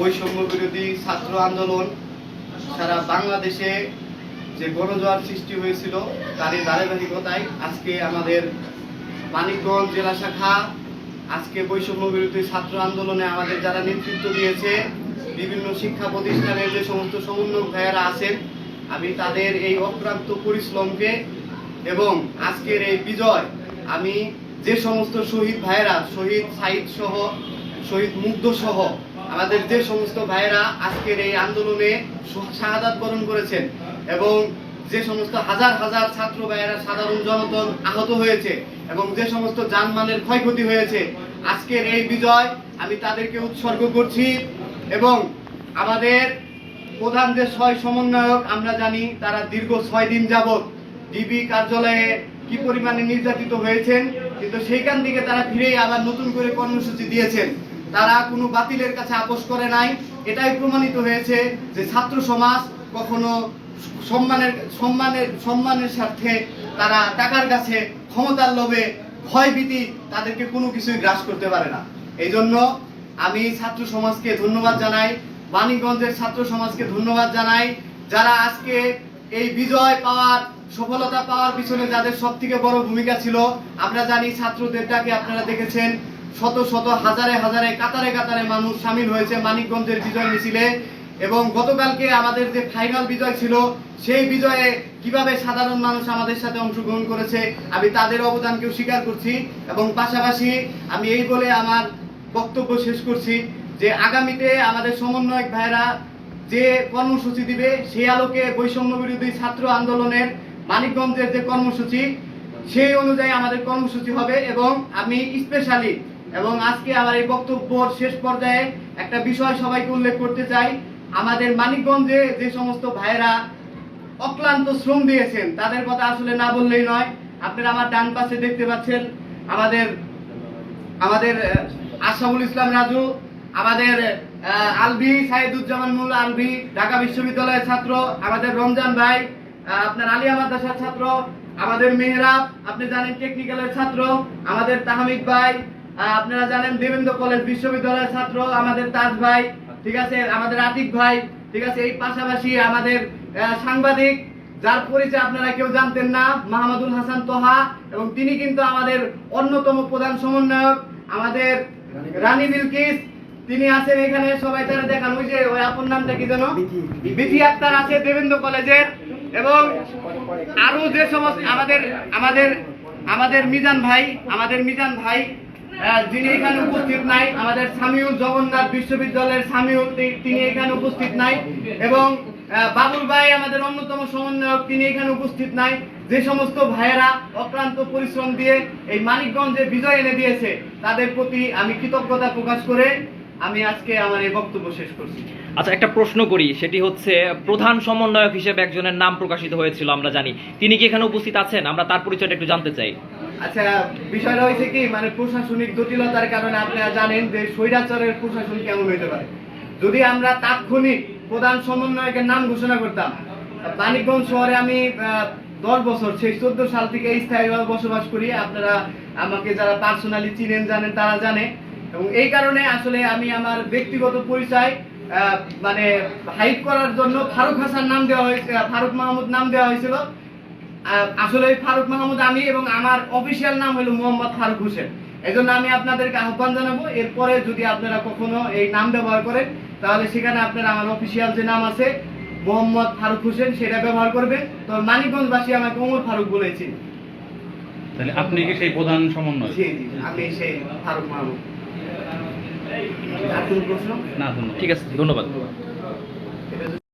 বৈষম্য বিরোধী ছাত্র আন্দোলন সারা বাংলাদেশে যে গণজোয়ার সৃষ্টি হয়েছিল তারই ধারাবাহিকতায় আজকে আমাদের মানিকগঞ্জ জেলা শাখা আজকে বৈষম্য বিরোধী ছাত্র আন্দোলনে আমাদের যারা নেতৃত্ব দিয়েছে, বিভিন্ন শিক্ষা প্রতিষ্ঠানের যে সমস্ত সমন্বয় ভাইয়েরা আছেন, আমি তাদের এই অক্রান্ত পরিশ্রমকে এবং আজকের এই বিজয়, আমি যে সমস্ত শহীদ ভাইয়েরা, শহীদ সাইদ সহ শহীদ মুগ্ধ সহ আমাদের যে সমস্ত ভাইয়েরা আজকের এই আন্দোলনে শাহাদাত বরণ করেছেন এবং যে সমস্ত হাজার হাজার ছাত্র ভাইয়েরা সাধারণ জনগণ আহত হয়েছে এবং যে সমস্ত যানমানের ক্ষয়ক্ষতি হয়েছে, আজকের এই বিজয় আমি তাদেরকে উৎসর্গ করছি এবং আমাদের প্রধান যে ছয় সমন্বয়ক, আমরা জানি তারা দীর্ঘ ছয় দিন যাবৎ ডিবি কার্যালয়ে কি পরিমাণে নির্যাতিত হয়েছেন, কিন্তু সেইখান থেকে তারা ফিরেই আবার নতুন করে কর্মসূচি দিয়েছেন। তারা কোনো বাতিলের কাছে আপোষ করে নাই। এটাই প্রমাণিত হয়েছে যে ছাত্র সমাজ কখনো সম্মানের সম্মানের সম্মানের স্বার্থে তারা টাকার কাছে ক্ষমতার লোভে ভয়ভীতি তাদেরকে কোনো কিছুই গ্রাস করতে পারে না। এই জন্য আমি ছাত্র সমাজকে ধন্যবাদ জানাই, বাণীগঞ্জের ছাত্র সমাজকে ধন্যবাদ জানাই, যারা আজকে এই বিজয় পাওয়ার, সফলতা পাওয়ার পিছনে যাদের সব থেকে বড় ভূমিকা ছিল, আমরা জানি ছাত্রদের ডাকে আপনারা দেখেছেন শত শত হাজারে হাজারে, কাতারে কাতারে মানুষ সামিল হয়েছে মানিকগঞ্জের বিজয় মিছিলে। এবং গতকালকে আমাদের যে ফাইনাল বিজয় ছিল, সেই বিজয়ে কীভাবে সাধারণ মানুষ আমাদের সাথে অংশগ্রহণ করেছে, আমি তাদের অবদানকেও স্বীকার করছি। এবং পাশাপাশি আমি এই বলে আমার বক্তব্য শেষ করছি যে আগামীতে আমাদের সমন্বয়ক ভাইরা যে কর্মসূচি দিবে, সেই আলোকে বৈষম্য বিরোধী ছাত্র আন্দোলনের মানিকগঞ্জের যে কর্মসূচি, সেই অনুযায়ী আমাদের কর্মসূচি হবে। এবং আমি স্পেশালি এবং আজকে আমার এই বক্তব্য শেষ পর্যায়ে একটা বিষয় সবাইকে উল্লেখ করতে চাই। আমাদের মানিকগঞ্জে যে সমস্ত ভাইয়েরা অক্লান্ত শ্রম দিয়েছেন, তাদের কথা আসলে না বললেই নয়। আপনারা আমার ডান পাশে দেখতে পাচ্ছেন আমাদের আমাদের আশরাফুল ইসলাম রাজু, আমাদের আলবি সাইদুজ্জামান মুল্লা আলবি, ঢাকা বিশ্ববিদ্যালয়ের ছাত্র, আমাদের রমজান ভাই আপনার আলিয়া মাদ্রাসার ছাত্র, আমাদের মেহরাব, আপনি জানেন টেকনিক্যালের ছাত্র, আমাদের তাহমিদ ভাই আপনারা জানেন দেবেন্দ্র কলেজ বিশ্ববিদ্যালয়ের ছাত্র আমাদের তাজ ভাই ঠিক আছে? আমাদের আতিক ভাই ঠিক আছে? এই পাশাপাশি আমাদের সাংবাদিক যার পরিচয় আপনারা কেউ জানতেন না মাহমুদুল হাসান তোহা এবং তিনি কিন্তু আমাদের অন্যতম প্রধান সমন্বয়ক আমাদের রানী বিলকিস। তিনি আছেন এখানে সবাই তারা দেখান। ওই যে ওই আপন নামটা কি যেন? বিধি আক্তার আছে দেবেন্দ্র কলেজের। এবং আরও যে সমস্ত আমাদের আমাদের আমাদের মিজান ভাই আমাদের মিজান ভাই যিনি এখানে উপস্থিত নাই, আমাদের জগন্নাথ বিশ্ববিদ্যালয়ের তিনি এখানে উপস্থিত নাই। এবং বাবুল ভাই আমাদের অন্যতম সমন্বয়ক, তিনি এখানে উপস্থিত নাই। যে সমস্ত ভাইয়েরা অক্লান্ত পরিশ্রম দিয়ে এই মানিকগঞ্জে বিজয় এনে দিয়েছে, তাদের প্রতি আমি কৃতজ্ঞতা প্রকাশ করে আমি আজকে আমার এই বক্তব্য শেষ করছি। আচ্ছা একটা প্রশ্ন করি, সেটি হচ্ছে, প্রধান সমন্বয়ক হিসেবে একজনের নাম প্রকাশিত হয়েছিল, আমরা জানি। তিনি কি এখানে উপস্থিত আছেন? আমরা তার পরিচয়টা একটু জানতে চাই। আচ্ছা বিষয়টা হয়েছে কি মানে প্রশাসনিক জটিলতার কারণে আপনারা জানেন যে স্বৈরাচারের প্রশাসন কেমন হইতে পারে। যদি আমরা তাৎক্ষণিক প্রধান সমন্বয়কের নাম ঘোষণা করতাম মানিকগঞ্জ শহরে আমি দশ বছর, সেই চোদ্দ সাল থেকে স্থায়ীভাবে বসবাস করি, আপনারা আমাকে যারা পার্সোনালি চিনেন, জানেন, তারা জানে। এবং এই কারণে আসলে আমি আমার ব্যক্তিগত পরিচয় মানে হাইড করার জন্য ফারুক হাসান নাম দেওয়া হয়েছে, ফারুক মাহমুদ নাম দেওয়া হয়েছিল। আসলে ফারুক মাহমুদ আমি এবং আমার অফিসিয়াল নাম হলো মোহাম্মদ ফারুক হোসেন। এই জন্য আমি আপনাদেরকে আহ্বান জানাব এরপরে যদি আপনারা কখনো এই নাম ব্যবহার করেন তাহলে সেখানে আপনারা আমার অফিসিয়াল যে নাম আছে মোহাম্মদ ফারুক হোসেন সেটা ব্যবহার করবেন। তো মানিকগঞ্জবাসী আমাকে ওমর ফারুক বলেছি। তাহলে আপনি কি সেই প্রধান সমন্বয় জি জি আমি সেই ফারুক মাহমুদ। আর কোনো প্রশ্ন? না ধন্যবাদ ঠিক আছে ধন্যবাদ।